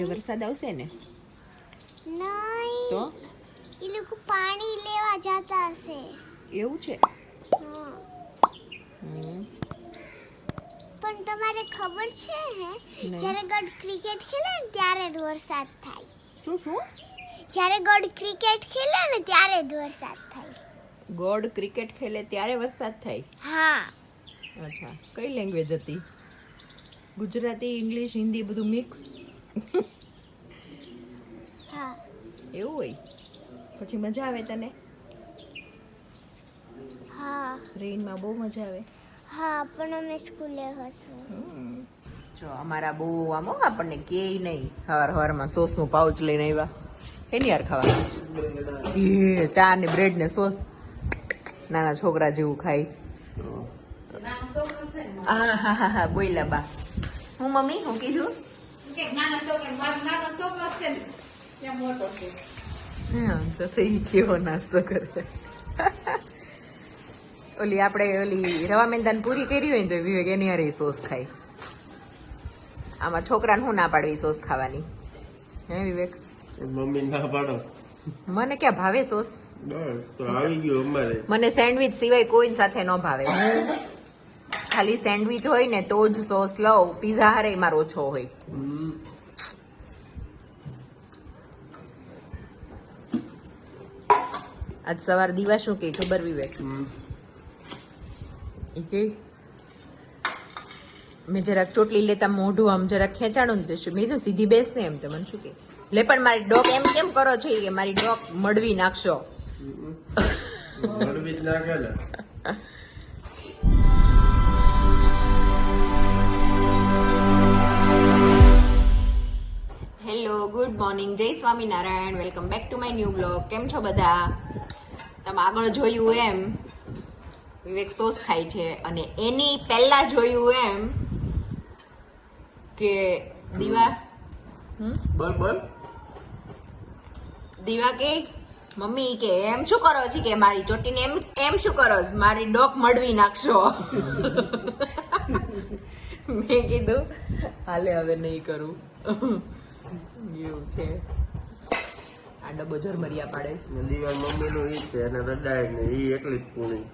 આજે વરસાદ આવશે ને? નહીં. તો? એ લોકો પાણી લેવા જતા હશે. એવું છે? પણ તમારે ખબર છે હે? જ્યારે ગડ ક્રિકેટ ખેલે ને ત્યારે જ વરસાદ થાય. શું શું? જ્યારે ગડ ક્રિકેટ ખેલે ને ત્યારે જ વરસાદ થાય. ગોડ ક્રિકેટ ખેલે ત્યારે વરસાદ થાય? હા. અચ્છા. કઈ લેંગ્વેજ હતી? ગુજરાતી ઇંગ્લિશ હિન્દી બધું મિક્સ હા. એવું હોય? પછી મજા આવે તને? હા. રેઇનમાં બહુ મજા આવે. હા પણ અમે સ્કૂલે હશું. જો અમારા બહુ આમ હો આપણને કે નહીં. હવાર હવારમાં સોસનું પાઉચ લઈને આવ્યા. એની યાર ખાવાનું? ચા ને બ્રેડ ને સોસ. નાના છોકરા જેવું ખાય. હા હા હા હા બોલ્યા બા. હું મમ્મી હું કીધું? હા તો થઈ કેવો નાસ્તો કરે. ઓલી આપણે ઓલી રવા મેંદાન પૂરી કરી હોય ને તો વિવેક એની હારે સોસ ખાય. આમાં છોકરાને હું ના પાડવી સોસ ખાવાની? હે વિવેક? મમ્મી ના પાડો. મને ક્યાં ભાવે સોસ? તો આવી ગયું અમારે. મને સેન્ડવિચ સિવાય કોઈ સાથે ન ભાવે. હું ખાલી સેન્ડવિચ હોય ને તો જ સોસ લઉં. પીઝા હારે મારો ઓછો હોય. આજ સવાર દીવા શું કે ખબર વિવેક. કે મેં જરાક ચોટલી લેતા મોઢું આમ જરાક ખેંચાણું ને શું? મેં તો સીધી બેસ ને એમ તો મને શું કે? લે પણ મારી ડોક એમ કેમ કરો છો કે? મારી ડોક મળવી નાખશો. મળવી જ નાખે ને. Hello good morning. જય Swaminarayan. Welcome back to my new blog. કેમ છો બધા? તમે આગળ જોયું એમ? વિવેક સોસ ખાય છે. અને એની પહેલા જોયું એમ કે દીવા બોલ દીવા કે? મમ્મી કે એમ શું કરો છો? કે મારી ચોટીને એમ એમ શું કરો છો? મારી ડોક મળવી નાખશો. મેં કીધું હાલે હવે નહીં કરું. છે. આ ડબ્બો ઝરમરિયા પાડે છે. દીવા મમ્મી નું ઈ છે અને રડાય ને ઈ એટલી જ પૂરી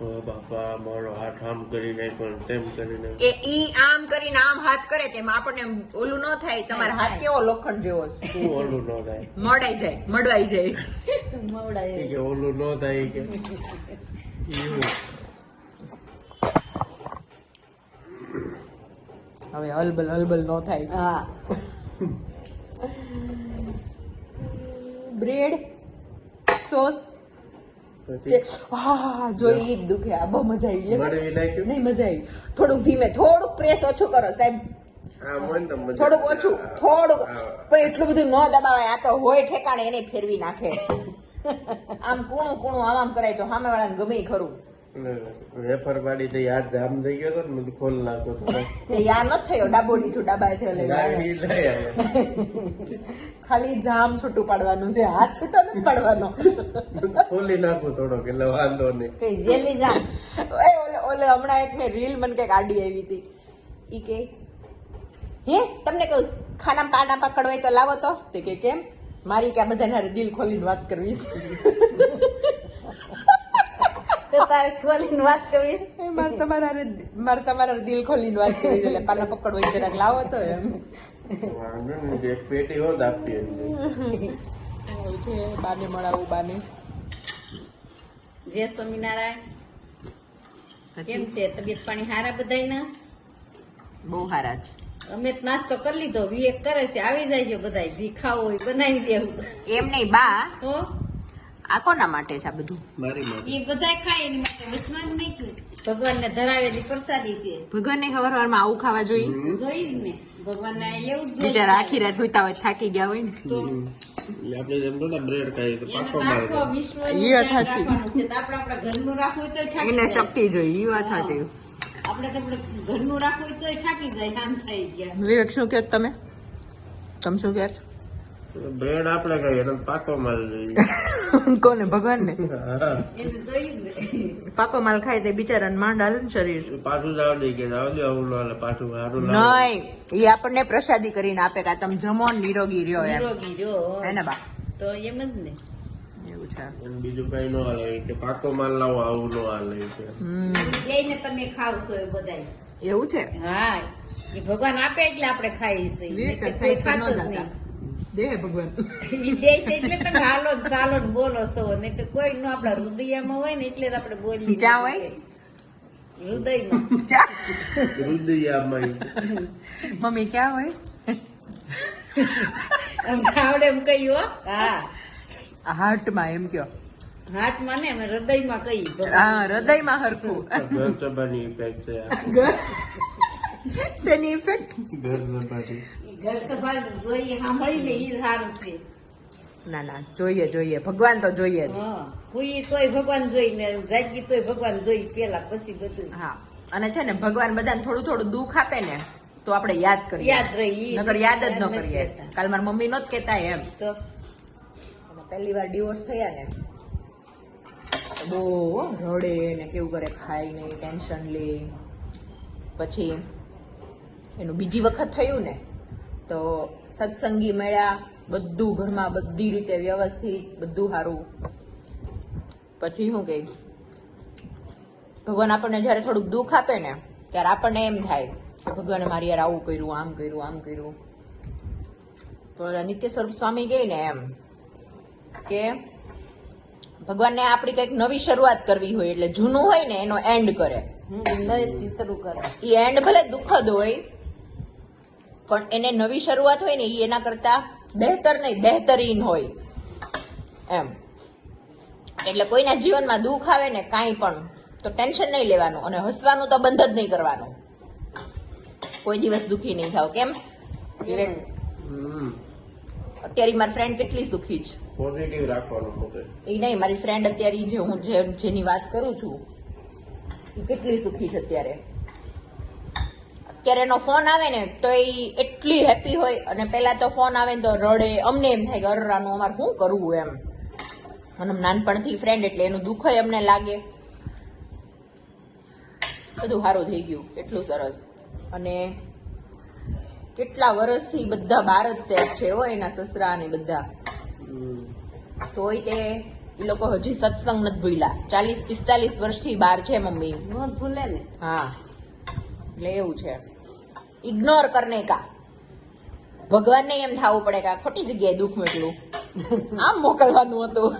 ઓ બાપા મારો હાથ આમ કરી નાખ્યો ને તેમ કરી નાખ્યો કે ઈ આમ કરીને આમ હાથ કરે તેમ આપણને ઓલું ન થાય તમારો હાથ કેવો લોખંડ જેવો છે. શું ઓલું ન થાય? મળાઈ જાય મળવાઈ જાય. ઈ કે ઓલું ન થાય કે. એવું. હવે હલબલ હલબલ ન થાય. હા. Bread sauce. જોઈ દુખે. આ બહુ મજા આવી લે. નહીં મજા આવી. થોડુંક ધીમે થોડુંક પ્રેસ ઓછો કરો સાહેબ. થોડુંક ઓછું થોડુંક. પણ એટલું બધું ન દબાવાય. આ તો હોય ઠેકાણે એને ફેરવી નાખે. આમ કૂણું કૂણું આમ આમ કરાય તો સામે વાળાને ગમે ખરું. વેફર પાડી તો યાદ જામ થઈ ગયો તો ને મેં ખોલ નાખો તો. તે યા નથી થયો ડાબોડી છું ડાબાય થયો લઈ ખાલી જામ છૂટું પાડવાનું છે હાથ છૂટો નથી પાડવાનો. ખોલી નાખું થોડોક એટલે વાંધો નહીં. કઈ જેલી જામ. ઓલે ઓલે હમણાં એક મેં રીલ મને કંઈક આડી આવી હતી. ઈ કે હે તમને કહું ખાના પાડા પકડવાય તો લાવો તો? તે કે કેમ? મારી કે આ બધાને દિલ ખોલીને વાત કરવી. તો તારે ખોલીને વાત કરવી છે? મારે તમારા મારે તમારા દિલ ખોલીને વાત કરી એટલે પાલા પકડવાય જરાક લાવો તો એમ એક પેટી હોત આપતી એવું છે બાને મળાવું બાને જય સ્વામિનારાયણ કેમ છે તબિયત પાણી હારા બધાયના બહુ સારા છે અમે તો નાસ્તો કરી લીધો વિવેક કરે છે આવી જાય બધાય જી ખાવો હોય બનાવી દેવું એમ નહીં બા તો આ કોના માટે છે આ બધું? એ બધાય ખાય એની માટે વચમાં જ નહીં ભગવાન ને ધરાવેલી પ્રસાદી છે. ભગવાનને હવાર હવારમાં આવું ખાવા જોઈએ? જોઈ ને. ભગવાન ને એવું જ બિચારા આખી રાત જોતા હોય થાકી ગયા હોય ને. આપણે જેમ થોડા બ્રેડ ખાઈએ તો પાકો તો મારી આખો દે. વિશ્વનું એ ધ્યાન છે. આપણે આપણા ઘરનું રાખવું હોય થાકી એને શક્તિ જોઈએ એ વાત સાચી. આપણે આપણે ઘરનું રાખવું હોય થાકી જાય આમ થઈ ગયા. વિવેક શું કહો તમે? તમે શું કહો બ્રેડ આપણે ખાઈએ પાકો મારી દઈએ કોને? ભગવાન ને પાકો માલ ખાય તે બિચારાને માંડ હાલે ને શરીર. પાછું જાવ દે કે જાવ દે આવું પાછું સારું નહીં એ આપણને પ્રસાદી કરીને આપે કે તમે જમો નિરોગી રહ્યો એમ. નિરોગી રહ્યો હે. ને બા? તો એમ જ ને. એવું છે. બીજું કઈ ન હાલે કે પાકો માલ લાવો આવું ન હાલે એ લઈને તમે ખાવશો એ બધાય. એવું છે? હા એ ભગવાન આપે એટલે આપણે ખાઈ છીએ. ભગવાન. દે છે એટલે તમે હાલો ચાલો બોલો છો. ને તો કોઈ નો આપણા હૃદયમાં હોય ને એટલે જ આપણે બોલી ક્યાં હોય? હૃદયમાં. હૃદયમાં. મમ્મી ક્યાં હોય? આવડે એમ કહ્યું હો. હા. હાર્ટમાં એમ કયો. હાથમાં ને અમે હૃદયમાં કહી હા હૃદયમાં હરખું. ઘર સભાની ઇફેક્ટ છે. તેની ઇફેક્ટ ઘર સભાની ઘર જોઈએ સાંભળીને ઈ સારું છે ના ના જોઈએ જોઈએ. ભગવાન તો જોઈએ જ. તોય ભગવાન જોઈ ને જાગી તોય ભગવાન જોઈ પેલા પછી બધું. હા. અને છે ને ભગવાન બધાને થોડું થોડું દુઃખ આપે ને તો આપણે યાદ કરીએ. યાદ રહી નગર યાદ જ ન કરીએ. કાલ મારી મમ્મી નો જ કેતા એમ. તો? પહેલી વાર ડિવોર્સ થયા ને બહુ રડે ને કેવું કરે ખાય નહીં ટેન્શન લે. પછી એનું બીજી વખત થયું ને તો સત્સંગી મળ્યા બધું ઘરમાં બધી રીતે વ્યવસ્થિત બધું સારું. પછી શું કહે ભગવાન આપણને જ્યારે થોડુંક દુઃખ આપે ને ત્યારે આપણને એમ થાય કે ભગવાને મારી યાર આવું કર્યું આમ કર્યું આમ કર્યું. તો નિત્ય સ્વરૂપ સ્વામી કહે ને એમ કે ભગવાનને આપણી કંઈક નવી શરૂઆત કરવી હોય એટલે જૂનું હોય ને એનો એન્ડ કરે. શરૂ કરે. એ એન્ડ ભલે દુઃખદ હોય પણ એને નવી શરૂઆત હોય ને એ એના કરતા બહેતર નહીં બહેતરીન હોય. એમ. એટલે કોઈના જીવનમાં દુઃખ આવે ને કાંઈ પણ તો ટેન્શન નહીં લેવાનું અને હસવાનું તો બંધ જ નહીં કરવાનું. કોઈ દિવસ દુઃખી નહીં થાવ. કેમ? વિવેક અત્યારે મારી ફ્રેન્ડ કેટલી સુખી છે. પોઝિટિવ રાખવાનું પોતે. એ નહીં મારી ફ્રેન્ડ અત્યારે જે હું જેની વાત કરું છું એ કેટલી સુખી છે અત્યારે. અત્યારે એનો ફોન આવે ને તો એ એટલી હેપી હોય. અને પેલા તો ફોન આવે ને તો રડે. અમને એમ થાય કે અરરાનું અમારે શું કરવું એમ? મને નાનપણથી ફ્રેન્ડ એટલે એનું દુઃખ અમને લાગે. બધું સારું થઈ ગયું. એટલું સરસ. અને કેટલા વર્ષથી બધા બાર જ સેટ છે હો એના સસરા અને બધા. તોય તે એ લોકો હજી સત્સંગ નથી ભૂલ્યા. ચાલીસ પિસ્તાલીસ વર્ષથી બહાર છે મમ્મી. ભૂલે ને. હા. એટલે એવું છે. ઇગ્નોર કરને કા ભગવાનને એમ થવું પડે કે ખોટી જગ્યાએ દુઃખ મેળવું આમ મોકલવાનું હતું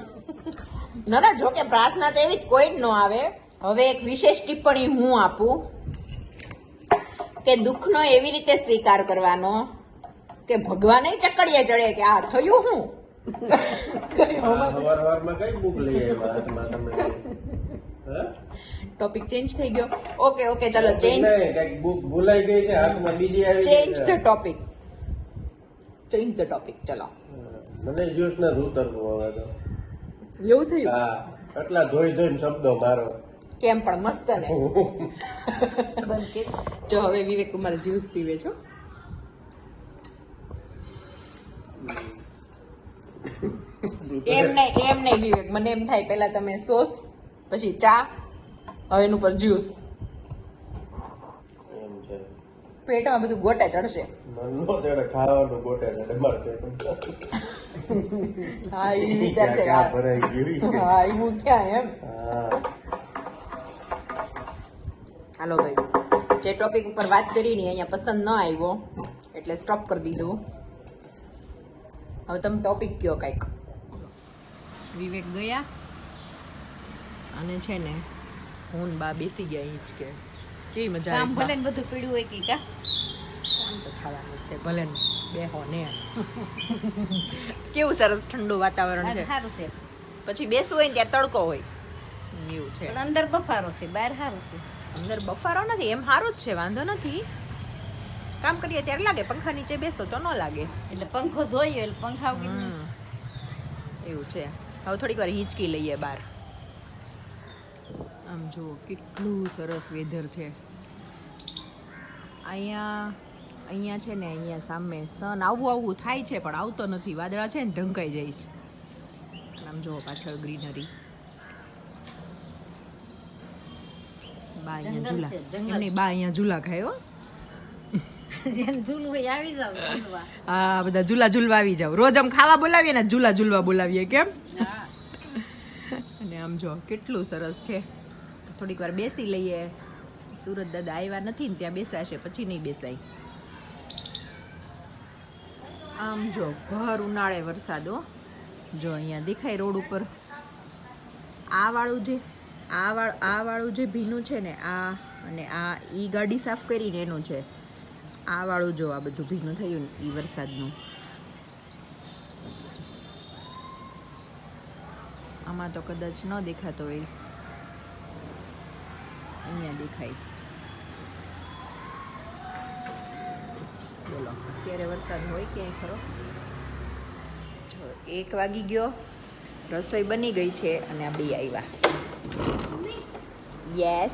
ના ના જોકે પ્રાર્થના તો એવી કોઈ જ ન આવે હવે એક વિશેષ ટિપ્પણી હું આપું કે દુઃખનો એવી રીતે સ્વીકાર કરવાનો કે ભગવાને ચકડીએ ચડે કે આ થયું હું કઈ હવાર હવારમાં કઈ બુક લઈ આવ્યા? ટોપિક ચેન્જ થઈ ગયો. ઓકે ઓકે ચાલો ચેન્જ બુક ભૂલાઈ ગઈ કે હાથમાં બીજી આવી change. The topic change the topic ચલો. મને જ્યુસ ને ઉતરવું હવે તો. એવું થયું? હા એટલા ધોઈ ધોઈને શબ્દો મારો. કેમ પણ મસ્ત ને. જો હવે વિવેક કુમાર જ્યુસ પીવે છો એમ નહીં એમ નહીં વિવેક. મને એમ થાય પેલા તમે સોસ પછી ચા હવે એનું પર જ્યુસ. પેટમાં બધું ગોટા ચડશે. ખાવાનું ગોટે છે હા એ વિચાર છે હા. એવું ક્યાં એમ? હા. હાલો ભાઈ જે ટોપિક ઉપર વાત કરી ને અહીંયા પસંદ ન આવ્યો એટલે સ્ટોપ કરી દીધું. હવે તમે ટોપિક કયો કાંઈક? વિવેક ગયા અને છે ને હું બા બેસી ગયા અહીં જ કે કેવી મજા આમ આવે? ભલે બધું પીડ્યું હોય કે કા? કામ તો થવાનું છે ભલે બેહો ને કેવું સરસ ઠંડુ વાતાવરણ છે. સારું છે. પછી બેસવું હોય ને ત્યાં તડકો હોય. એવું છે. પણ અંદર બફારો છે બહાર સારું છે. અંદર બફારો નથી એમ સારું જ છે વાંધો નથી. કામ કરીએ ત્યારે લાગે પંખા નીચે બેસો તો ન લાગે. એટલે પંખો જોઈએ એટલે પંખા. એવું છે. હવે થોડીક વાર હિંચકી લઈએ બહાર. આમ જુઓ કેટલું સરસ વેધર છે. અહીંયા અહીંયા છે ને અહીંયા સામે સન આવવું આવવું થાય છે પણ આવતો નથી. વાદળા છે ને ઢંકાઈ જાય છે. આમ જુઓ પાછળ ગ્રીનરી બા અહીંયા ઝૂલા. છે, બા અહીંયા ઝૂલા ખાય હો. બધા ઝૂલા ઝૂલવા આવી જાવ રોજ આમ ખાવા બોલાવીએ ને ઝૂલા ઝૂલવા બોલાવીએ કેમ? અને આમ જો કેટલું સરસ છે. થોડીક વાર બેસી લઈએ. સુરત દાદા આવ્યા નથી ને ત્યાં બેસાશે પછી નહીં બેસાય. આમ જો ભર ઉનાળે વરસાદ હો. જો અહીંયા દેખાય રોડ ઉપર. આ વાળું જે, આ વાળ, આ વાળું જે ભીનું છે ને, આ અને આ ઈ ગાડી સાફ કરીને એનું છે. આ વાળું જો આ બધું ભીનું થયું ને, ઈ વરસાદનું. આમાં તો કદાચ ન દેખાતો હોય. અહીંયા દેખાય બોલો અત્યારે વરસાદ હોય ક્યાંય ખરો? જો એક વાગી ગયો રસોઈ બની ગઈ છે અને આ બે આવ્યા યસ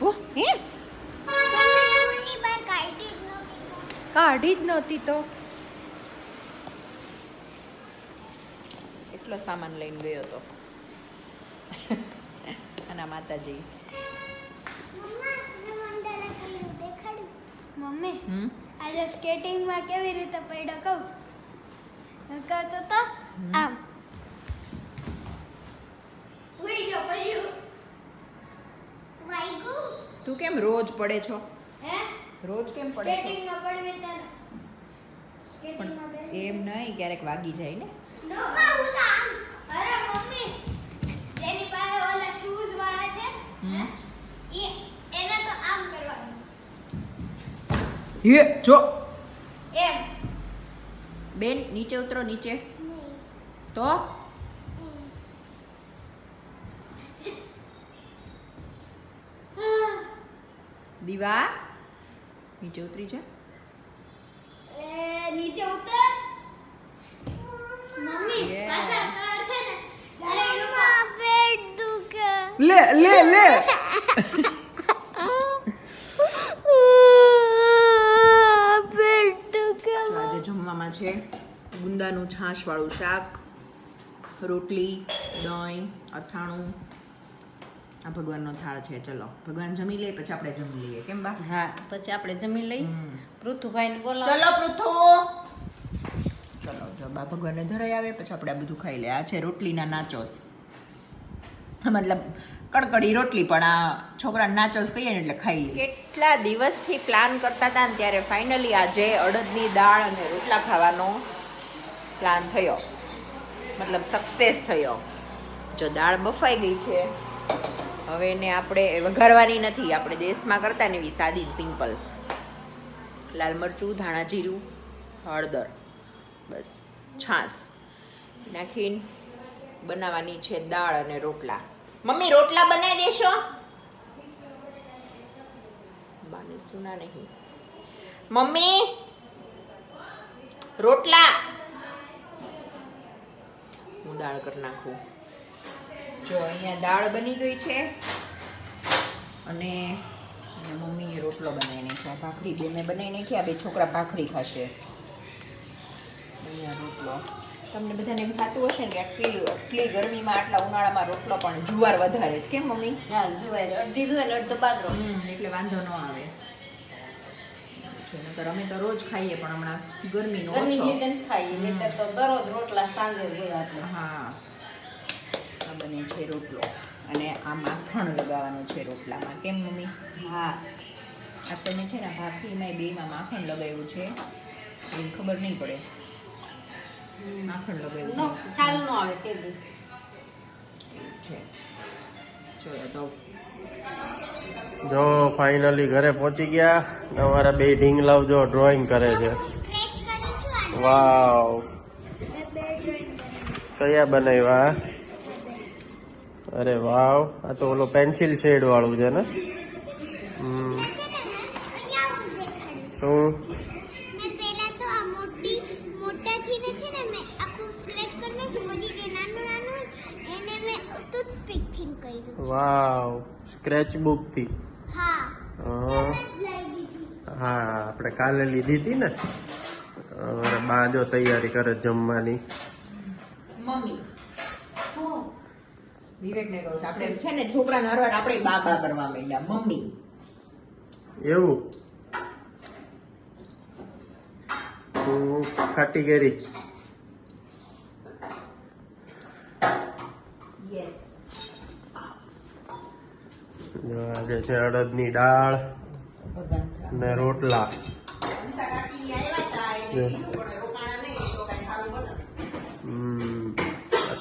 હો હે? કાઢી જ નહોતી. કાઢી જ નહોતી તો. એટલો સામાન લઈને ગયો હતો આ માતાજી. મમ્મી આજે સ્કેટિંગમાં કેવી રીતે પડ્યો કહું? કહેતો તો આમ. ઉઈ ગયો પડ્યું વાઈગુ? તું કેમ રોજ પડે છો? હે? રોજ કેમ પડે છો? સ્કેટિંગમાં પડવી ત્યારે સ્કેટિંગમાં એમ નહીં ક્યારેક વાગી જાય ને. નો હું તો આમ અરે મમ્મી જેની પાસે ઓલા શૂઝ વાળા છે હમ. એ એને તો આમ કરવાનું હે જો. એમ. બેન નીચે ઉતરો નીચે. તો? દીવા નીચે ઉતરી છે એ નીચે ઉતર. મમ્મી. પાછા સર છે ને લે લે લે પેટ દુખે તો આજે જમવામાં છે. ગુંદાનું છાશવાળું શાક રોટલી દહીં અથાણું. આ ભગવાનનો થાળ છે. ચલો ભગવાન જમી લે પછી આપણે જમી લઈએ. કેમ બા? હા પછી આપણે જમી લઈ હમ. પૃથુભાઈને બોલો ચલો પૃથુ ચલો જો બા ભગવાનને ધરાઈ આવે પછી આપણે આ બધું ખાઈ લે. આ છે રોટલીના નાચોસ. મતલબ કડકડી રોટલી, પણ આ છોકરાને નાચોસ કહીએ ને એટલે ખાઈ કેટલા દિવસથી પ્લાન કરતા હતા ને ત્યારે ફાઇનલી આજે અડદની દાળ અને રોટલા ખાવાનો પ્લાન થયો. મતલબ સક્સેસ થયો. જો દાળ બફાઈ ગઈ છે, હવે એને આપણે વઘારવાની નથી, આપણે દેશમાં કરતા ને એવી સાદી સિમ્પલ લાલ મરચું, ધાણા જીરું, હળદર, બસ, છાશ. નાખીને બનાવવાની છે દાળ અને રોટલા. મમ્મી, રોટલા બનાવી દેશો? બાને સુના નહીં. મમ્મી, રોટલા. હું દાળ કરી નાખું. જો, અહીંયા દાળ બની ગઈ છે. અને મમ્મીએ રોટલો બનાવી નાખ્યો. ભાખરી બે મેં બનાવી નાખી, આ બે છોકરા ભાખરી ખાશે. અહીંયા રોટલો. તમને બધાને એમ થતું હશે ને આટલી આટલી ગરમીમાં આટલા ઉનાળામાં રોટલો પણ જુવાર વધારે છે. કેમ મમ્મી? હા જુવાર અડધી જુવાર અડધો બાજરો એટલે વાંધો ન આવે. નકર અમે તો રોજ ખાઈએ પણ હમણાં ગરમીનો ગરમી લીધે ખાઈએ નહીં તો દરરોજ રોટલા સાંજે જ હોય હા. આ બને છે રોટલો. અને આ માખણ લગાવવાનું છે રોટલામાં. કેમ મમ્મી? હા. આ તમે છે ને ભાખરીમાં બેમાં માખણ લગાવ્યું છે. એ ખબર નહીં પડે. માખણ લગાવ્યું નો ખ્યાલ નો આવે છે. ચલો જો ફાઇનલી ઘરે પહોંચી ગયા. તમારા અમારા બે ઢીંગલાવ જો ડ્રોઈંગ કરે છે. વાવ. કયા બનાવ્યા અરે વાવ આ તો ઓલો પેન્સિલ શેડ વાળું છે ને? શું મેં પહેલા તો આ મોટી મોટાથી ને છે ને મેં આખું સ્ક્રેચ કરી નાખ્યું પછી જે નાનું નાનું હોય એને મેં ટૂથપીકથી કર્યું વાવ સ્ક્રેચ બુકથી. હા. આપણે કાલે લીધી હતી ને. બા જો તૈયારી કરે જમવાની. મમ્મી. વિવેકને કહું છું આપણે છે ને છોકરાને હરવાર આપણે બાબા કરવા માંડ્યા. મમ્મી. એવું? હું ખાટી કેરી યસ જો છે અડદની દાળ ને રોટલા.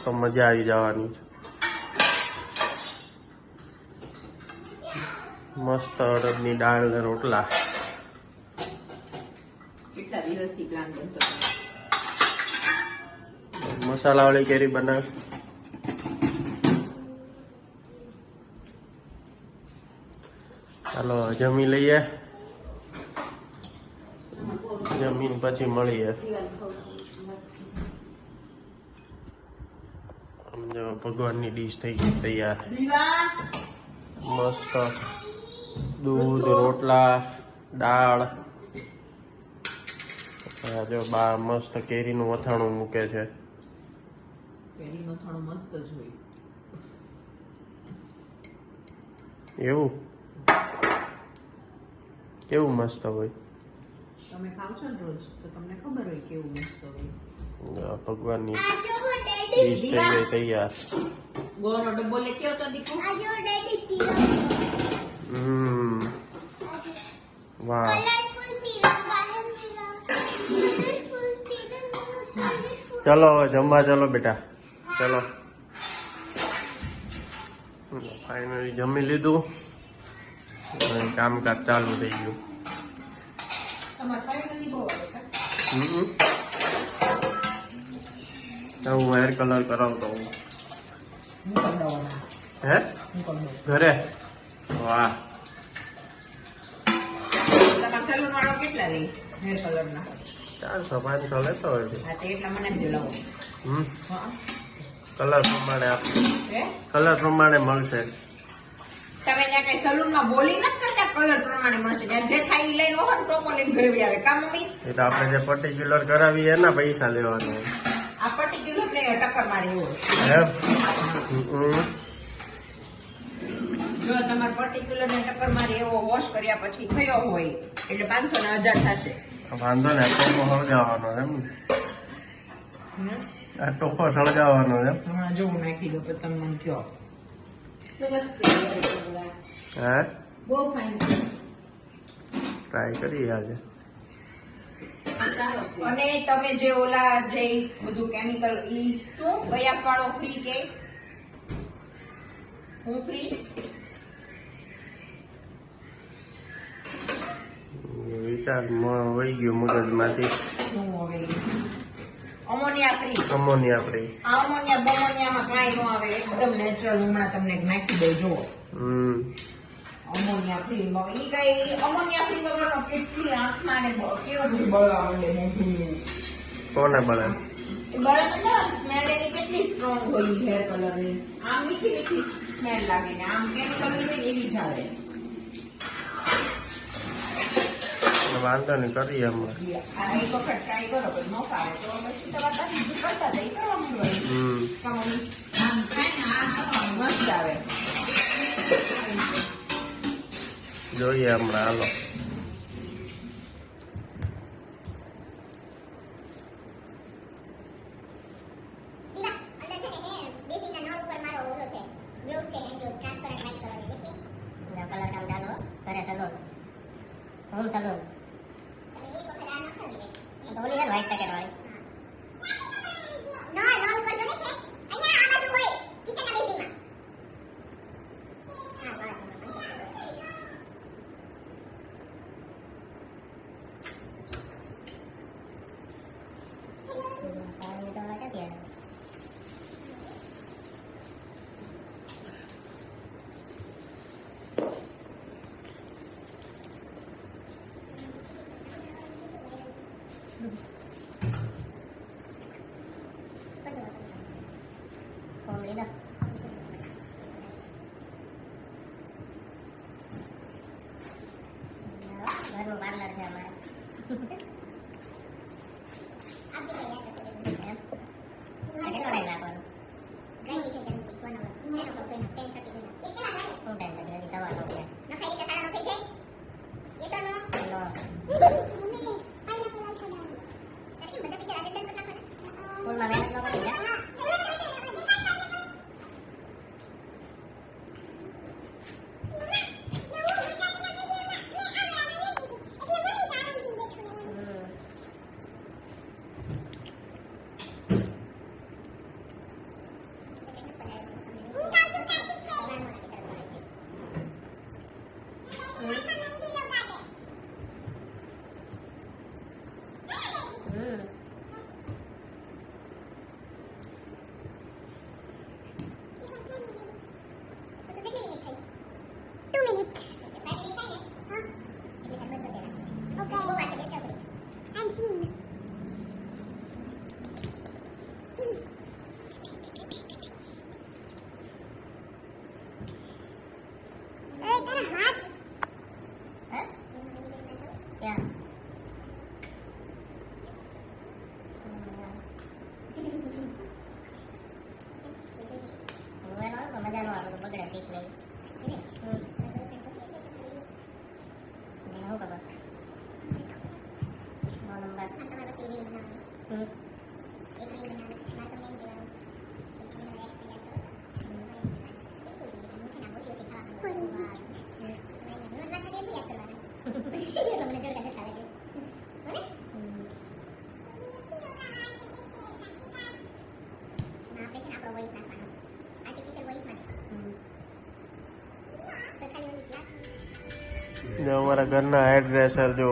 તો મજા આવી જવાની છે. મસ્ત અડદની દાળ ને રોટલા. મસાલા વાળી કેરી બનાવ. ચાલો જમી લઈએ. જમીન પછી મળીએ. ભગવાનની ડીશ થઈ ગઈ તૈયાર. મસ્ત દૂધ રોટલા દાળ. જો બા મસ્ત કેરીનું વથાણું મૂકે છે. કેરીનો થાણો મસ્ત જ હોય. એવું? કેવું મસ્ત હોય તમે ખાવ છો ને રોજ તો તમને ખબર હોય કેવું મસ્ત હોય આ ભગવાનની આ જો ડેડી ડીશ થઈ ગઈ તૈયાર ગોળનો ડબ્બો લઈ કેવો તો દીકુ આ જો ડેડી તીરંગ હમ વાહ કલરફુલ તિરંગા બહાર તિરંગા કલરફુલ તિરંગા કલરફુલ ચલો હવે જમવા ચલો બેટા ચલો ફાઇનલી જમી લીધું અને કામકાજ ચાલુ થઈ ગયું. હું હેર કલર કરાવતો હું હું? ઘરે? વાહ. ચારસો પાંચસો લેતો હોય કલર પ્રમાણે કલર પ્રમાણે મળશે. તમે ત્યાં કઈ સલૂનમાં બોલી નથી કરતા કલર પ્રમાણે મળશે. ત્યાં જે થાય એ લઈને ઓહો ટોપો લઈને ઘરે આવે. કા મમ્મી? એ તો આપણે જે પર્ટિક્યુલર કરાવી એના પૈસા લેવાના. આ પર્ટિક્યુલર ને ટક્કર મારી એવો જો તમારે પર્ટિક્યુલર ને ટક્કર મારી એવો વોશ કર્યા પછી થયો હોય એટલે પાંચસો ને હજાર થશે. વાંધો ને ટોપો સળગાવવાનો એમ આ ટોપો સળગાવવાનો એમ? જો હું નાખી દઉં પછી તમે મને કહો. હે? બહુ ફાઇન છે ટ્રાય કરીએ આજે. અને તમે જે ઓલા જે બધું કેમિકલ ઈ શું? કયા પાડો ફ્રી કે? હું ફ્રી વિચાર વહી ગયો મગજમાંથી હું હવે અમોનિયા ફ્રી અમોનિયા ફ્રી આ અમોનિયા બમોનિયામાં કાંઈ ન આવે એકદમ નેચરલ હમણાં તમને નાખી દઉં જુઓ. અમોનિયા ફ્રી ઈ કઈ અમોનિયા ફ્રી વગરનો કેટલી આંખમાં ને કેવો બળવા માંડે કોને બળે એ ના કેટલી સ્ટ્રોંગ હોય હેર કલરની આમ મીઠી મીઠી સ્મેલ લાગે ને આમ કેમિકલ એવી જ આવે. આમ નહીં કરીએ આવે જોઈએ હમણાં હાલો. con la vez. જો અમારા ઘરના હેર ડ્રેસર જો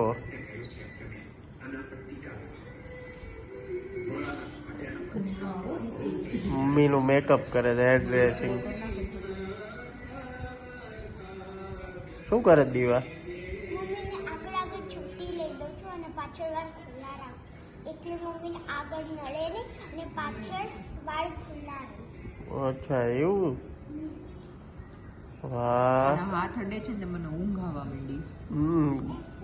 મમ્મીનું મેકઅપ કરે છે હેર ડ્રેસિંગ શું કરે દીવા? અચ્છા એવું? વાહ. હાથ અડે છે ને મને ઊંઘ આવવા માંડી. હમ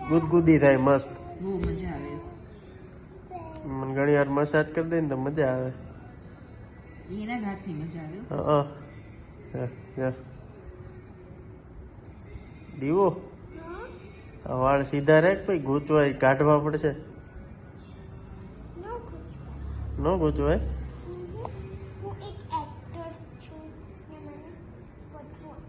ગુદગુદી થાય મસ્ત. બહુ મજા આવે મને ઘણી વાર મસાજ કરી દે ને તો મજા આવે. એના મજા આવે હા. દીવો? વાળ સીધા રાખ પછી ગૂંચવાય કાઢવા પડશે. ન ગૂંચવાય હું એક એક્ટર છું ને મને બધું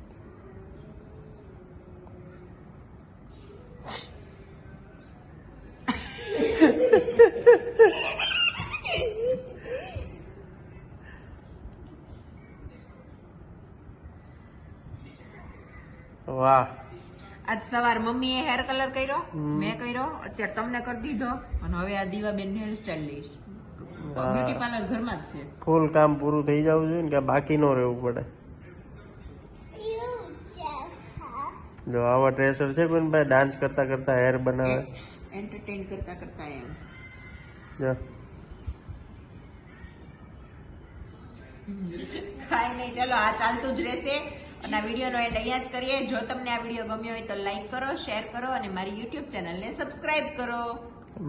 વાહ આજ સવાર મમ્મીએ હેર કલર કર્યો? મેં કર્યો. અત્યારે તમને કરી દીધો. અને હવે આ દીવાબેન હેર સ્ટાઈલ લઈશ બ્યુટી પાર્લર ઘરમાં જ છે. ફૂલ કામ પૂરું થઈ જવું જોઈએ ને કે બાકી ન રહેવું પડે. જો આવા ડ્રેસર છે કોઈ ભાઈ ડાન્સ કરતા કરતા હેર બનાવે. એન્ટરટેન કરતા કરતા એમ. જો. કાંઈ નહીં ચલો આ ચાલતું જ રહેશે. અને આ વિડીયોનો એન્ડ અહીંયા જ કરીએ. જો તમને આ વીડિયો ગમ્યો હોય તો લાઈક કરો શેર કરો અને મારી યુટ્યુબ ચેનલને સબસ્ક્રાઈબ કરો.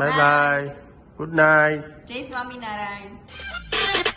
બાય બાય ગુડ નાઇટ જય સ્વામિનારાયણ.